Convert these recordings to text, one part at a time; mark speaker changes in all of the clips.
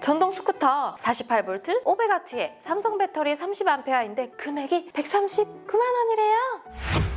Speaker 1: 전동 스쿠터 48V 500W에 삼성 배터리 30A인데 금액이 139만 원이래요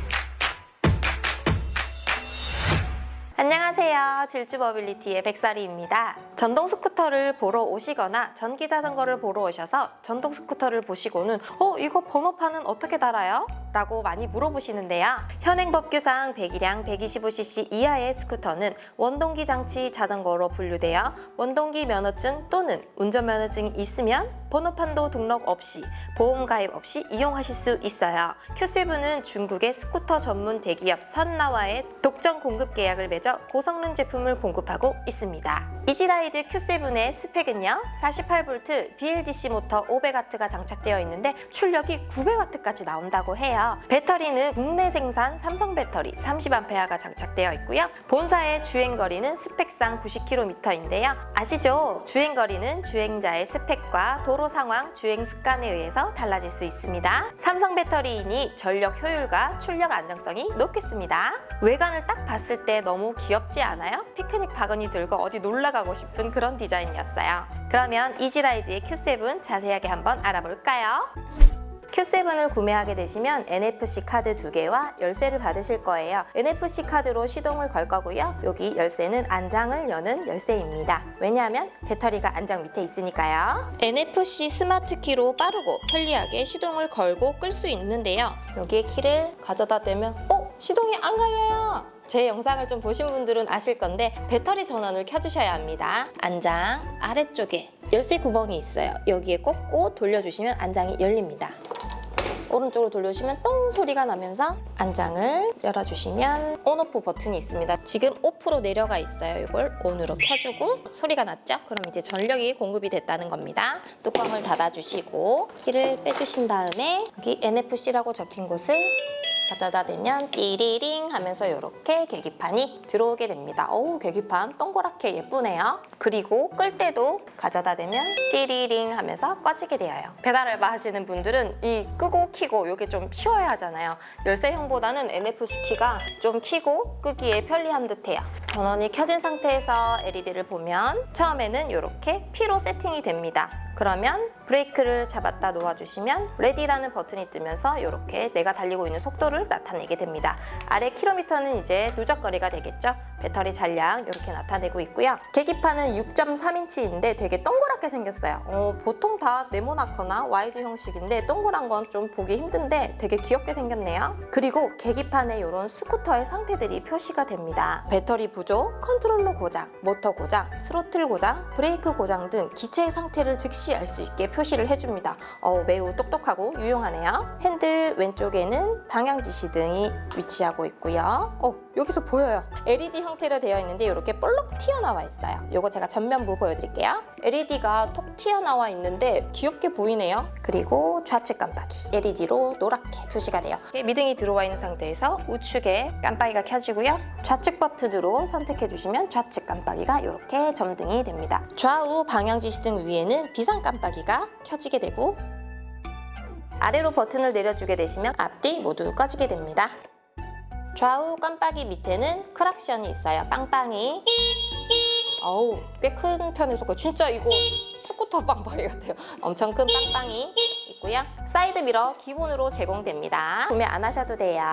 Speaker 1: 안녕하세요. 질주모빌리티의 백설이입니다. 전동 스쿠터를 보러 오시거나 전기 자전거를 보러 오셔서 전동 스쿠터를 보시고는 어 이거 번호판은 어떻게 달아요? 라고 많이 물어보시는데요. 현행 법규상 배기량 125cc 이하의 스쿠터는 원동기 장치 자전거로 분류되어 원동기 면허증 또는 운전면허증이 있으면 번호판도 등록 없이 보험 가입 없이 이용하실 수 있어요. Q7은 중국의 스쿠터 전문 대기업 선라와의 독점 공급 계약을 맺어 고성능 제품을 공급하고 있습니다. 이지라이드 Q7의 스펙은요 48V BLDC 모터 500W가 장착되어 있는데 출력이 900W까지 나온다고 해요. 배터리는 국내 생산 삼성 배터리 30A가 장착되어 있고요. 본사의 주행 거리는 스펙 상 90km인데요. 아시죠? 주행 거리는 주행자의 스펙과 도로 상황, 주행 습관에 의해서 달라질 수 있습니다. 삼성 배터리이니 전력 효율과 출력 안정성이 높겠습니다. 외관을 딱 봤을 때 너무 귀엽지 않아요? 피크닉 바구니 들고 어디 놀러 가고 싶은 그런 디자인이었어요. 그러면 이지라이드의 Q7 자세하게 한번 알아볼까요? Q7을 구매하게 되시면 NFC 카드 두 개와 열쇠를 받으실 거예요. NFC 카드로 시동을 걸 거고요. 여기 열쇠는 안장을 여는 열쇠입니다. 왜냐하면 배터리가 안장 밑에 있으니까요. NFC 스마트 키로 빠르고 편리하게 시동을 걸고 끌 수 있는데요. 여기에 키를 가져다 대면 어? 시동이 안 걸려요. 제 영상을 좀 보신 분들은 아실 건데 배터리 전원을 켜주셔야 합니다. 안장 아래쪽에 열쇠 구멍이 있어요. 여기에 꽂고 돌려주시면 안장이 열립니다. 오른쪽으로 돌려주시면 똥 소리가 나면서 안장을 열어주시면 온오프 버튼이 있습니다. 지금 오프로 내려가 있어요. 이걸 온으로 켜주고 소리가 났죠? 그럼 이제 전력이 공급이 됐다는 겁니다. 뚜껑을 닫아주시고 키를 빼주신 다음에 여기 NFC라고 적힌 곳을 가져다 대면 띠리링 하면서 이렇게 계기판이 들어오게 됩니다. 어우 계기판 동그랗게 예쁘네요. 그리고 끌 때도 가져다 대면 띠리링 하면서 꺼지게 되어요. 배달 알바 하시는 분들은 이 끄고 키고 이게 좀 쉬워야 하잖아요. 열쇠형보다는 NFC 키가 좀 키고 끄기에 편리한 듯해요. 전원이 켜진 상태에서 LED를 보면 처음에는 이렇게 P로 세팅이 됩니다. 그러면 브레이크를 잡았다 놓아주시면 레디라는 버튼이 뜨면서 이렇게 내가 달리고 있는 속도를 나타내게 됩니다. 아래 킬로미터는 이제 누적거리가 되겠죠. 배터리 잔량 이렇게 나타내고 있고요. 계기판은 6.3인치인데 되게 동그랗게 생겼어요. 어, 보통 다 네모나거나 와이드 형식인데 동그란 건 좀 보기 힘든데 되게 귀엽게 생겼네요. 그리고 계기판에 이런 스쿠터의 상태들이 표시가 됩니다. 배터리 부족, 컨트롤러 고장, 모터 고장, 스로틀 고장, 브레이크 고장 등 기체의 상태를 즉시 알 수 있게 표시를 해줍니다. 어, 매우 똑똑하고 유용하네요. 핸들 왼쪽에는 방향 지시 등이 위치하고 있고요. 어, 여기서 보여요. LED 형태로 되어 있는데 이렇게 볼록 튀어나와 있어요. 이거 제가 전면부 보여드릴게요. LED가 톡 튀어나와 있는데 귀엽게 보이네요. 그리고 좌측 깜빡이 LED로 노랗게 표시가 돼요. 미등이 들어와 있는 상태에서 우측에 깜빡이가 켜지고요. 좌측 버튼으로 선택해 주시면 좌측 깜빡이가 이렇게 점등이 됩니다. 좌우 방향 지시 등 위에는 비상 깜빡이가 켜지게 되고 아래로 버튼을 내려주게 되시면 앞뒤 모두 꺼지게 됩니다. 좌우 깜빡이 밑에는 크락션이 있어요. 빵빵이. 어우, 꽤 큰 편의 속도. 진짜 이거 스쿠터 빵빵이 같아요. 엄청 큰 빵빵이 있고요. 사이드 미러 기본으로 제공됩니다. 구매 안 하셔도 돼요.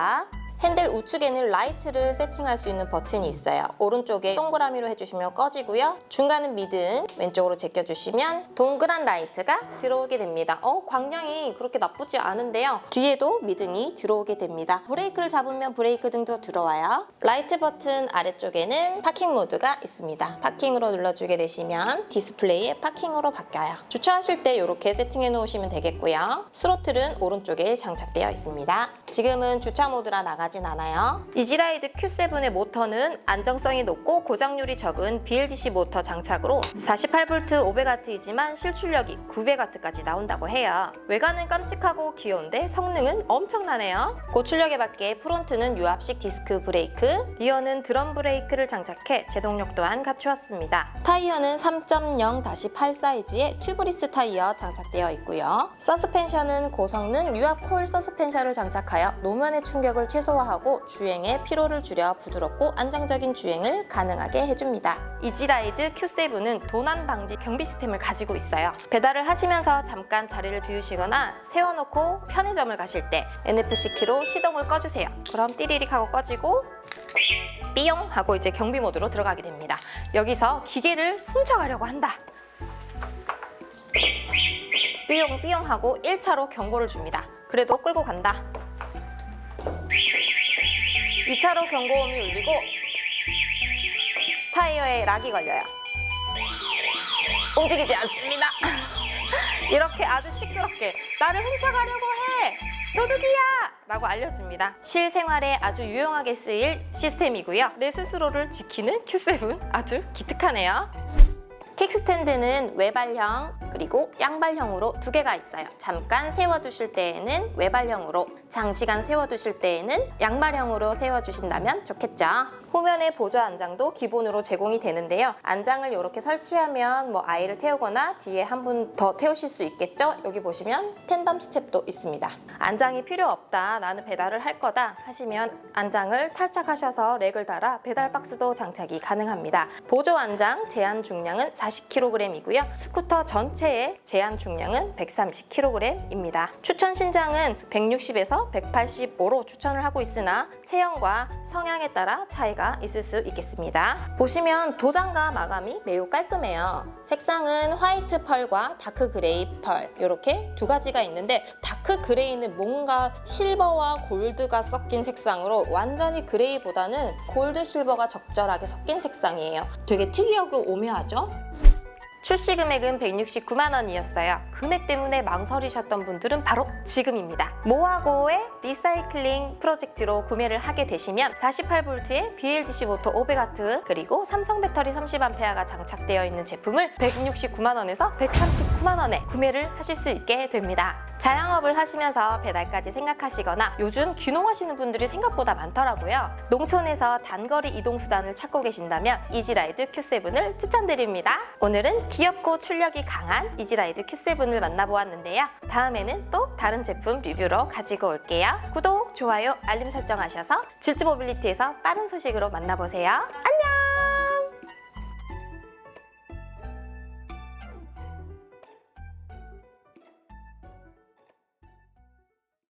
Speaker 1: 핸들 우측에는 라이트를 세팅할 수 있는 버튼이 있어요. 오른쪽에 동그라미로 해주시면 꺼지고요. 중간은 미등, 왼쪽으로 제껴주시면 동그란 라이트가 들어오게 됩니다. 어, 광량이 그렇게 나쁘지 않은데요. 뒤에도 미등이 들어오게 됩니다. 브레이크를 잡으면 브레이크 등도 들어와요. 라이트 버튼 아래쪽에는 파킹 모드가 있습니다. 파킹으로 눌러주게 되시면 디스플레이에 파킹으로 바뀌어요. 주차하실 때 이렇게 세팅해 놓으시면 되겠고요. 스로틀은 오른쪽에 장착되어 있습니다. 지금은 주차 모드라 나가 진 않아요. 이지라이드 Q7의 모터는 안정성이 높고 고장률이 적은 BLDC 모터 장착으로 48V 500W이지만 실출력이 900W까지 나온다고 해요. 외관은 깜찍하고 귀여운데 성능은 엄청나네요. 고출력에 맞게 프론트는 유압식 디스크 브레이크, 리어는 드럼 브레이크를 장착해 제동력 또한 갖추었습니다. 타이어는 3.0-8 사이즈의 튜브리스 타이어 장착되어 있고요. 서스펜션은 고성능 유압 코일 서스펜션을 장착하여 노면의 충격을 최소화 최소화하고 주행의 피로를 줄여 부드럽고 안정적인 주행을 가능하게 해줍니다. 이지라이드 Q7은 도난 방지 경비 시스템을 가지고 있어요. 배달을 하시면서 잠깐 자리를 비우시거나 세워놓고 편의점을 가실 때 NFC 키로 시동을 꺼주세요. 그럼 띠리릭 하고 꺼지고 삐용 하고 이제 경비 모드로 들어가게 됩니다. 여기서 기계를 훔쳐가려고 한다. 삐용 삐용 하고 1차로 경고를 줍니다. 그래도 끌고 간다. 2차로 경고음이 울리고 타이어에 락이 걸려요. 움직이지 않습니다. 이렇게 아주 시끄럽게 나를 훔쳐가려고 해! 도둑이야! 라고 알려줍니다. 실생활에 아주 유용하게 쓰일 시스템이고요. 내 스스로를 지키는 Q7 아주 기특하네요. 킥스탠드는 외발형 그리고 양발형으로 두 개가 있어요. 잠깐 세워두실 때에는 외발형으로, 장시간 세워두실 때에는 양발형으로 세워주신다면 좋겠죠. 후면의 보조 안장도 기본으로 제공이 되는데요. 안장을 이렇게 설치하면 뭐 아이를 태우거나 뒤에 한 분 더 태우실 수 있겠죠. 여기 보시면 텐덤 스텝도 있습니다. 안장이 필요 없다, 나는 배달을 할 거다 하시면 안장을 탈착하셔서 렉을 달아 배달 박스도 장착이 가능합니다. 보조 안장 제한 중량은 40kg이고요. 스쿠터 전체의 제한 중량은 130kg입니다. 추천 신장은 160에서 185로 추천을 하고 있으나 체형과 성향에 따라 차이가 있을 수 있겠습니다. 보시면 도장과 마감이 매우 깔끔해요. 색상은 화이트 펄과 다크 그레이 펄 이렇게 두 가지가 있는데 다크 그레이는 뭔가 실버와 골드가 섞인 색상으로 완전히 그레이보다는 골드 실버가 적절하게 섞인 색상이에요. 되게 특이하고 오묘하죠? 출시 금액은 169만 원이었어요. 금액 때문에 망설이셨던 분들은 바로 지금입니다. 모하고의 리사이클링 프로젝트로 구매를 하게 되시면 48V의 BLDC 모터 500W 그리고 삼성 배터리 30A가 장착되어 있는 제품을 169만 원에서 139만 원에 구매를 하실 수 있게 됩니다. 자영업을 하시면서 배달까지 생각하시거나 요즘 귀농하시는 분들이 생각보다 많더라고요. 농촌에서 단거리 이동 수단을 찾고 계신다면 이지라이드 Q7을 추천드립니다. 오늘은 귀엽고 출력이 강한 이지라이드 Q7을 만나보았는데요. 다음에는 또 다른 제품 리뷰로 가지고 올게요. 구독, 좋아요, 알림 설정하셔서 질주 모빌리티에서 빠른 소식으로 만나보세요. 안녕!